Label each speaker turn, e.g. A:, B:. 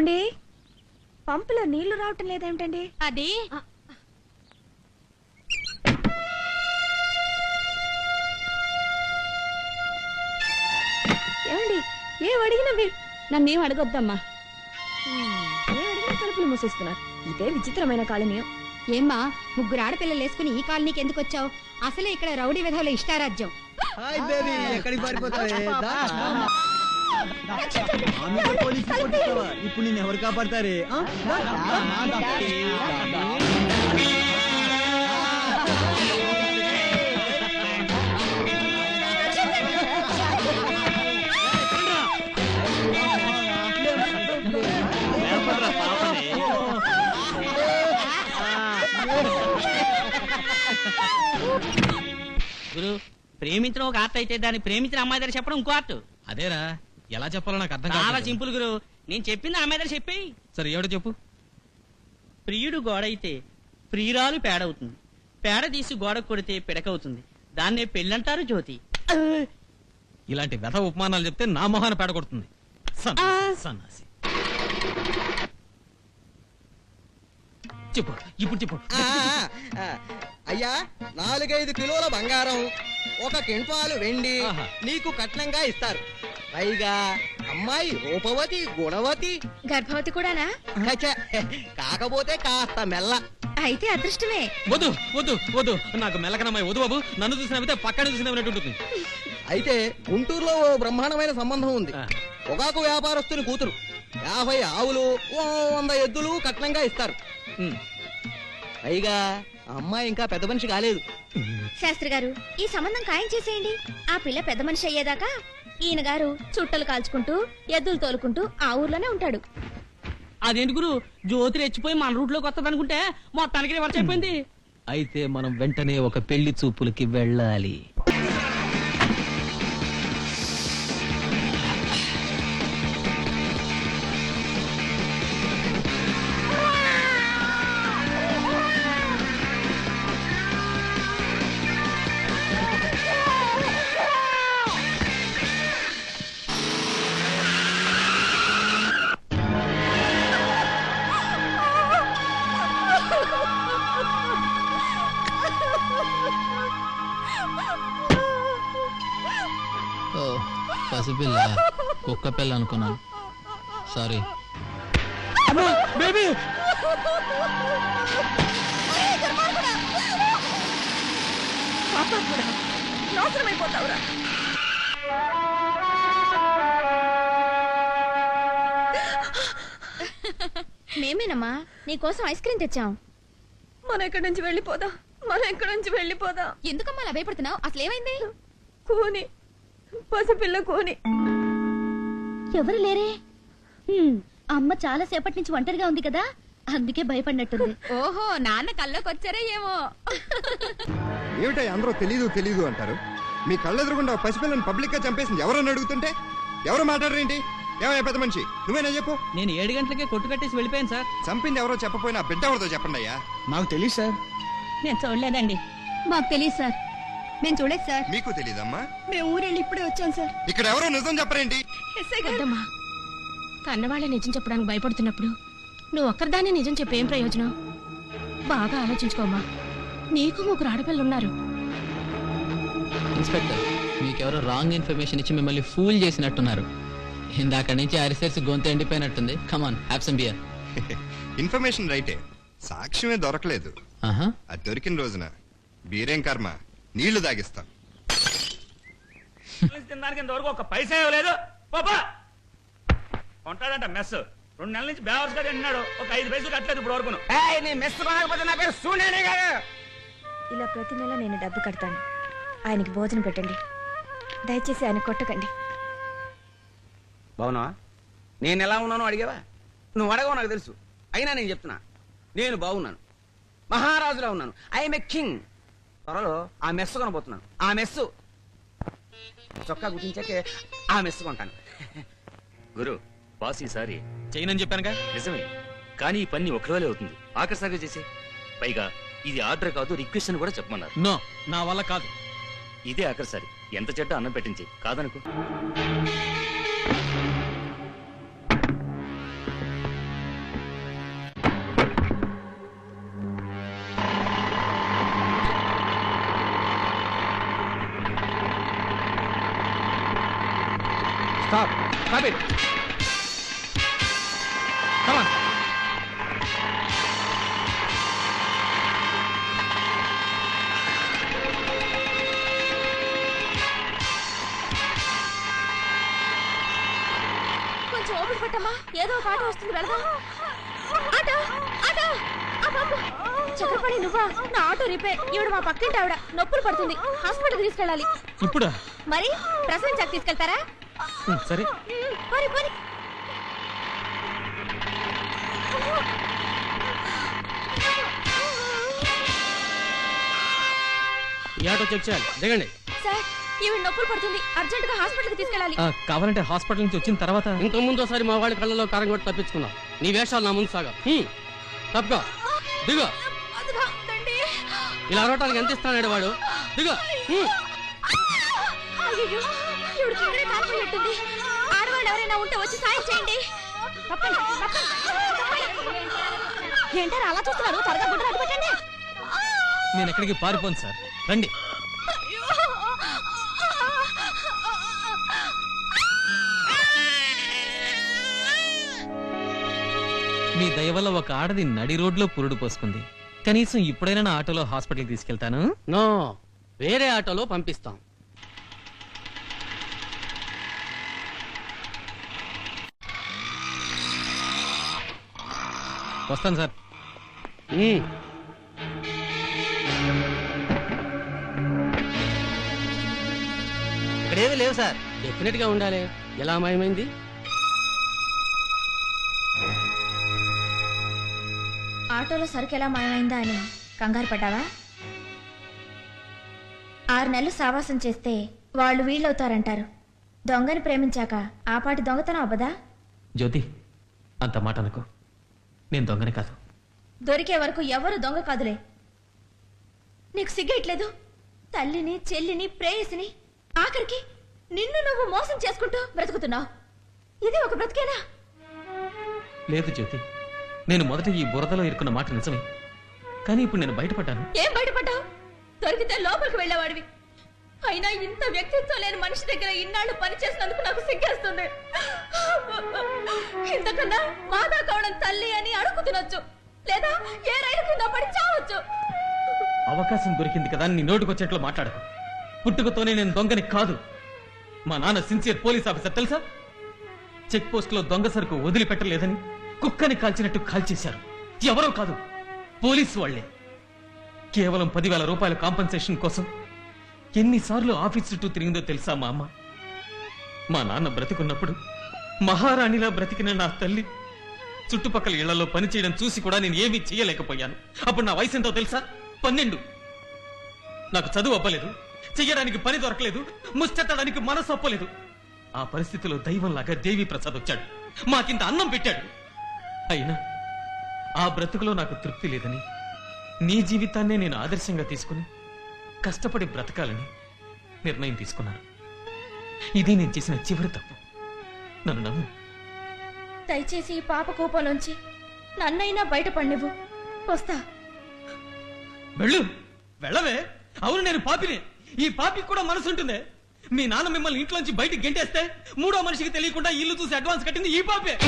A: ఏమండి? పంపులో నీళ్ళు రావటం లేదేమిటండి?
B: అది.
A: ఏమండి? ఏం అడిగినా మీరు?
B: నన్నేం అడగొద్దమ్మా.
A: ఏం అడిగినా తలుపులు మూసేస్తున్నారు. ఇదే విచిత్రమైన కాలనీయం.
B: ఏమ్మా ముగ్గురు ఆడపిల్లలు వేసుకుని ఈ కాలనీకి ఎందుకు వచ్చావు? అసలే ఇక్కడ రౌడీ విధవుల ఇష్టారాజ్యం.
C: హాయ్ బేబీ ఎక్కడికి పారిపోతావే? దా. ఇప్పుడు నేను ఎవరు కాపాడతారే
D: గురు ప్రేమించడం ఒక ఆర్ట్ అయితే దాన్ని ప్రేమించిన అమ్మాయి దగ్గర చెప్పడం ఇంకో ఆర్ట్.
E: అదేరా. ఎలా చెప్పాలో నాకు అర్థం
D: చాలా సింపుల్ గురు నేను చెప్పింది ఆ అమ్మాయి దగ్గర చెప్పేయి
E: సరే ఏడో చెప్పు.
D: ప్రియుడు గోడ అయితే ప్రియురాలు పేడవుతుంది. పేడ తీసి గోడ కొడితే పిడకవుతుంది. దాన్నే పెళ్ళంటారు జ్యోతి.
E: ఇలాంటి వ్యధ ఉపమానాలు చెప్తే నా మొహాన పేడ కొడుతుంది. సన్నాసి, సన్నాసి. చెప్పు ఇప్పుడు చెప్పు.
C: ఆ, ఆ, అయ్యా నాలుగైదు కిలోల బంగారం ఒక కింటాలు వెండి
E: ఆహా.
C: నీకు కట్నంగా ఇస్తారు. పైగా అమ్మాయి రూపవతి గుణవతి.
A: గర్భవతి కూడానా?
C: కచ, కాకపోతే కాస్త మెల్ల.
A: అయితే అదృష్టమే.
E: వద్దు వద్దు వద్దు. నాకు మెల్లకనమ్మాయి వద్దు బాబు. నన్ను చూసినవితే పక్కన చూసినట్టు ఉంటుంది.
C: అయితే గుంటూరులో ఓ బ్రహ్మాండమైన సంబంధం ఉంది.
E: ఆ.
C: పొగాకు వ్యాపారస్తుని కూతురు. యాభై ఆవులు ఓ వంద ఎద్దులు కట్నంగా ఇస్తారు.
E: ఉమ్.
C: పైగా ఆ అమ్మాయి ఇంకా పెద్ద మనిషి కాలేదు.
A: శాస్త్రి గారు ఈ సంబంధం ఖాయం చేసేయండి. ఆ పిల్ల పెద్ద మనిషి అయ్యేదాకా ఈయన గారు చుట్టలు కాల్చుకుంటూ ఎద్దులు తోలుకుంటూ ఆ ఊర్లోనే ఉంటాడు.
D: అదేంటి గురు జ్యోతి రెచ్చిపోయి మన రూట్లోకి వస్తుంది అనుకుంటే మొత్తానికి రివర్స్ అయిపోయింది.
E: అయితే మనం వెంటనే ఒక పెళ్ళి చూపులకి వెళ్ళాలి.
F: పసిపిల్ల కుక్క పిల్ల అనుకున్నాను సారీ
E: బేబీ!
A: నాశనమైపోతావురా. మేమేనమ్మా నీకోసం ఐస్ క్రీమ్ తెచ్చాం. మనం ఇక్కడి నుంచి వెళ్ళిపోదాం? మనం ఇక్కడి నుంచి వెళ్ళిపోదాం?
B: ఎందుకమ్మా అలా భయపడుతున్నావు? అసలు ఏమైంది
A: కూని పసిపిల్ల కూని.
G: ఎవరు లేరే? హ్మ్, అమ్మ చాలా సేపటి నుంచి ఒంటరిగా ఉంది కదా అందుకే భయపడినట్టుంది.
B: ఓహో నాన్న కల్లోకి వచ్చారే ఏమో.
H: ఏమిటో అందరూ తెలీదు తెలీదు అంటారు. మీ కళ్ళెదురుగుండా ఓ పసిపిల్లని పబ్లిక్గా చంపేసింది ఎవరని అడుగుతుంటే? ఎవరు మాట్లాడరేంటి? ఏమయ్యా పెద్ద మనిషి? నువ్వేనా చెప్పు?
D: నేను ఏడు గంటలకే కొట్టు కట్టేసి వెళ్ళిపోయాను సార్.
H: చంపింది ఎవరో చెప్పపోయినా బిడ్డ ఎవరితో చెప్పండి అయ్యా.
C: నాకు తెలియదు సార్.
D: నేను చూడలేదండి.
B: మాకు తెలియదు సార్. మేము చూడలేదు సార్.
H: మీకు తెలీదమ్మా?
A: మేము ఊరెళ్ళి ఇప్పుడే వచ్చాం సార్.
H: ఇక్కడ ఎవరో నిజం చెప్పరేంటి
I: వద్దమ్మా. కన్నవాళ్ళ నిజం చెప్పడానికి భయపడుతున్నప్పుడు నువ్వు ఒక్కరిదాన్ని నిజం చెప్పేం ప్రయోజనం? బాగా ఆలోచించుకోమ్మా. నీకు ముగ్గురు ఆడపిల్లలు ఉన్నారు
F: ఇన్స్పెక్టర్ మీకెవరో రాంగ్ ఇన్ఫర్మేషన్ ఇచ్చి మిమ్మల్ని ఫూల్ చేసినట్టున్నారు. ఇందాక నుంచి అరిసేసి గొంతు ఎండిపోయినట్టుంది. కమాన్ హ్యాప్సమ్ బియర్
H: ఇన్ఫర్మేషన్ రైటే. సాక్ష్యమే దొరకలేదు.
F: ఆహా.
H: అది దొరికిన రోజున. బీరేం కర్మ? నీళ్ళు తాగిస్తాం
J: తినడానికి ఇంతవరకు ఒక పైసా ఇవ్వలేదు. పాపా! ఉంటాడంట మెస్ రెండు నెలల నుంచి బేవర్స్గా తింటున్నాడు ఒక ఐదు పైసలు కట్టలేదు ఇప్పుడు వరకు నీ మెస్ కొనకపోతే నా పేరు సూర్యనే కాదు.
A: ఇలా ప్రతి నెల నేను డబ్బు కడతాను. ఆయనకి భోజనం పెట్టండి. దయచేసి ఆయన కొట్టకండి.
J: బావునా నేను ఎలా ఉన్నానో అడిగావా? నువ్వు అడగవు నాకు తెలుసు. అయినా నేను చెప్తున్నా. నేను బాగున్నాను మహారాజులా ఉన్నాను. I'm a king. త్వరలో ఆ మెస్ కొనబోతున్నాను. ఆ మెస్సు. చొక్కా గుర్తించాకే ఆ మెస్ కొంటాను.
K: గురు బాస్ ఈసారి
E: చేయనని చెప్పానుగా?
K: నిజమే. కానీ ఈ పని ఒకరివలే అవుతుంది. ఆఖరిసారిగా చేసే పైగా ఇది ఆర్డర్ కాదు రిక్వెస్ట్ అని కూడా చెప్పమన్నారు.
E: నో నా వల్ల కాదు.
K: ఇదే ఆఖరిసారి ఎంత చెడ్డ అన్నం పెట్టించి కాదనుకో?
J: Stop stop it come on
A: కొంచెం ఓపిక పట్టమ్మా. ఏదో ఒక ఆటో వస్తుంది వెళదాం. Auto auto. చక్రపాణి నువ్వా? నా ఆటో రిపేర్ ఈవిడ మా పక్కింటి ఆవిడ. నొప్పులు పడుతుంది. హాస్పిటల్ తీసుకెళ్ళాలి.
E: ఇప్పుడా?
A: మరి ప్రసవించాక తీసుకెళ్తారా?
E: ఉమ్, సరే.
A: పోనీ పోనీ.
C: ఈ ఆటో చెక్ చేయాలి. దిగండి.
A: సార్ ఈవిడ నొప్పులు పడుతుంది. అర్జెంట్గా హాస్పిటల్ తీసుకెళ్ళాలి.
E: ఆ, కావాలంటే హాస్పిటల్ నుంచి వచ్చిన తర్వాత
C: ఇంతకు ముందు ఒకసారి మా వాళ్ళ కళ్ళలో కారం కొట్టి తప్పించుకున్నాం. నీ వేషాలు నా ముందు సాగా. తప్పుకో. దిగో.
A: అదిగో.
C: ఇలా అరవటానికి ఎంత ఇస్తాడు వాడు? దిగో. హ్మ్.
A: కాలిపోయినట్టుంది ఆడవాళ్ళు ఎవరైనా ఉంటే వచ్చి సాయం చేయండి. తప్పండి, తప్పండి, తప్పండి. ఏంటారు అలా చూస్తున్నారు? త్వరగా గుడ్డ పెట్టండి.
E: నేను ఎక్కడికి పారిపోను సార్. రండి. మీ దయ వల్ల ఒక ఆడది నడి రోడ్లో పురుడు పోసుకుంది. కనీసం ఇప్పుడైనా నా ఆటోలో హాస్పిటల్కి తీసుకెళ్తాను?
C: నో వేరే ఆటోలో పంపిస్తాం.
E: వస్తాను సార్.
D: ఇక్కడేమి లేవు సార్.
C: డెఫినెట్గా ఉండాలి. ఎలా మాయమైంది?
A: ఆటోలో సరుకు ఎలా మాయమైందా అని కంగారు పడ్డావా? ఆరు నెలలు సావాసం చేస్తే వాళ్ళు వీళ్ళవుతారంటారు. దొంగని ప్రేమించాక ఆ పాటి దొంగతనం అవ్వదా?
E: జ్యోతి అంత మాట అనుకో. నేను దొంగని కాదు.
A: దొరికే వరకు ఎవరు దొంగ కాదులే. నీకు సిగ్గట్లేదు? తల్లిని చెల్లిని ప్రేయసిని ఆఖరికి నిన్ను నువ్వు మోసం చేసుకుంటూ బ్రతుకుతున్నావు. ఇది ఒక బ్రతికేనా?
E: లేదు జ్యోతి నేను మొదట ఈ బురదలో ఇరుక్కున్న మాట నిజమే. కానీ ఇప్పుడు నేను బయటపడ్డాను.
A: ఏం బయటపడ్డావు? దొరికితే లోపలికి వెళ్ళేవాడివి. అయినా ఇంత వ్యక్తిత్వం లేని మనిషి దగ్గర ఇన్నాళ్ళు పనిచేసినందుకు నాకు సిగ్గేస్తుంది. ఇంతకన్నా మాదా కావడం తల్లి అని అడుగు తినొచ్చు. లేదా ఏ రైలు కింద పడి చావచ్చు.
E: అవకాశం దొరికింది కదా అని నీ నోటుకొచ్చేట్లు మాట్లాడకు. పుట్టుకతోనే నేను దొంగని కాదు. మా నాన్న సిన్సియర్ పోలీస్ ఆఫీసర్ తెలుసా? చెక్ పోస్ట్లో దొంగ సరుకు వదిలిపెట్టలేదని కుక్కని కాల్చినట్టు కాల్చేశారు. ఎవరో కాదు పోలీసు వాళ్ళే కేవలం పదివేల రూపాయల కాంపన్సేషన్ కోసం ఎన్నిసార్లు ఆఫీస్ చుట్టూ తిరిగిందో తెలుసా మా అమ్మ మా నాన్న బ్రతికున్నప్పుడు మహారాణిలా బ్రతికిన నా తల్లి చుట్టుపక్కల ఇళ్ళలో పనిచేయడం చూసి కూడా నేను ఏమీ చేయలేకపోయాను. అప్పుడు నా వయసు ఎంతో తెలుసా? పన్నెండు. నాకు చదువు అవ్వలేదు చెయ్యడానికి పని దొరకలేదు ముష్టెత్తడానికి మనసు అప్పలేదు ఆ పరిస్థితిలో దైవంలాగా దేవి ప్రసాద్ వచ్చాడు. మాకింత అన్నం పెట్టాడు. అయినా ఆ బ్రతుకులో నాకు తృప్తి లేదని నీ జీవితాన్నే నేను ఆదర్శంగా తీసుకుని కష్టపడి బ్రతకాలని నిర్ణయం తీసుకున్నాను ఇది నేను చేసిన చివరి తప్పు. నన్ను నమ్ము.
A: దయచేసి ఈ పాప కోపంలోంచి నన్నైనా బయటపడినివ్వు. వస్తా.
E: వెళ్ళు. వెళ్ళవే. అవును నేను పాపినే. ఈ పాపికి కూడా మనసు ఉంటుందే. మీ నాన్న మిమ్మల్ని ఇంట్లోంచి బయటికి గెంటేస్తే మూడో మనిషికి తెలియకుండా ఇల్లు చూసి అడ్వాన్స్ కట్టింది ఈ పాపే.